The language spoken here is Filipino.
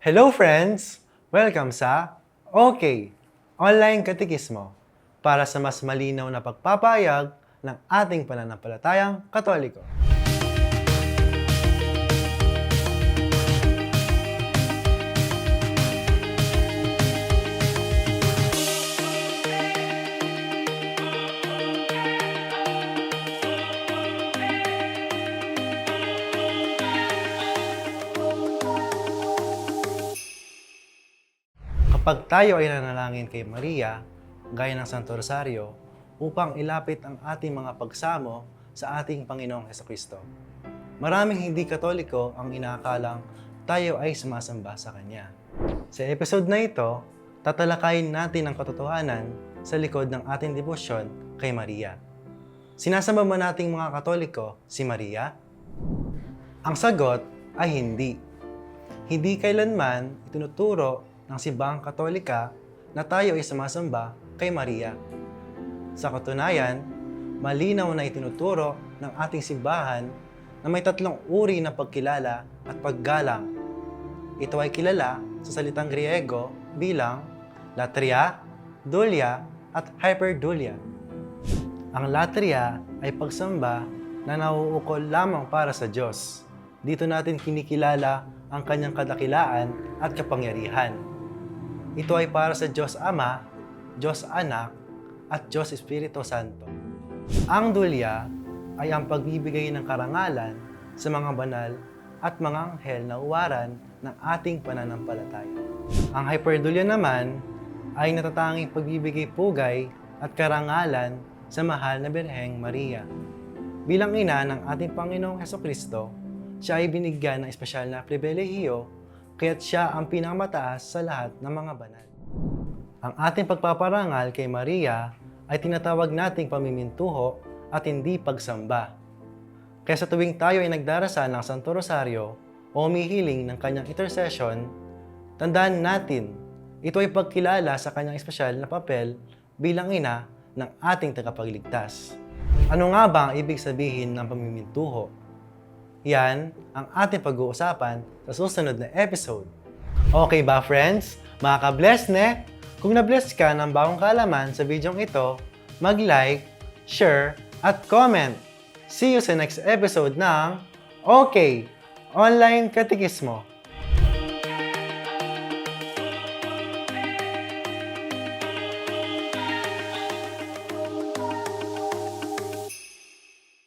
Hello friends! Welcome sa OK, Online Katikismo para sa mas malinaw na pagpapayag ng ating pananampalatayang katoliko. Kapag tayo ay nanalangin kay Maria, gaya ng Santo Rosario, upang ilapit ang ating mga pagsamo sa ating Panginoong Heso Kristo. Maraming hindi katoliko ang inaakalang tayo ay sumasamba sa Kanya. Sa episode na ito, tatalakayin natin ang katotohanan sa likod ng ating debosyon kay Maria. Sinasamba ba nating mga katoliko si Maria? Ang sagot ay hindi. Hindi kailanman itinuturo ng simbahang katolika na tayo ay sumasamba kay Maria. Sa katunayan, malinaw na itinuturo ng ating simbahan na may tatlong uri ng pagkilala at paggalang. Ito ay kilala sa salitang Griego bilang latria, dulia, at hyperdulia. Ang latria ay pagsamba na nauukol lamang para sa Diyos. Dito natin kinikilala ang kanyang kadakilaan at kapangyarihan. Ito ay para sa Diyos Ama, Diyos Anak, at Diyos Espiritu Santo. Ang dulya ay ang pagbibigay ng karangalan sa mga banal at mga anghel na uwaran ng ating pananampalataya. Ang hyperdulya naman ay natatanging pagbibigay pugay at karangalan sa mahal na Birheng Maria. Bilang ina ng ating Panginoong Heso Kristo, siya ay binigyan ng espesyal na pribilehiyo kaya't siya ang pinakamataas sa lahat ng mga banal. Ang ating pagpaparangal kay Maria ay tinatawag nating pamimintuho at hindi pagsamba. Kaya sa tuwing tayo ay nagdarasal ng Santo Rosario o humihiling ng kanyang intercession, tandaan natin, ito ay pagkilala sa kanyang espesyal na papel bilang ina ng ating tagapagligtas. Ano nga ba ang ibig sabihin ng pamimintuho? Yan ang ating pag-uusapan sa susunod na episode. Okay ba friends? Makaka-bless ne? Kung na-bless ka ng bagong kaalaman sa bidyong ito, mag-like, share, at comment. See you sa next episode ng OK, Online Katikismo.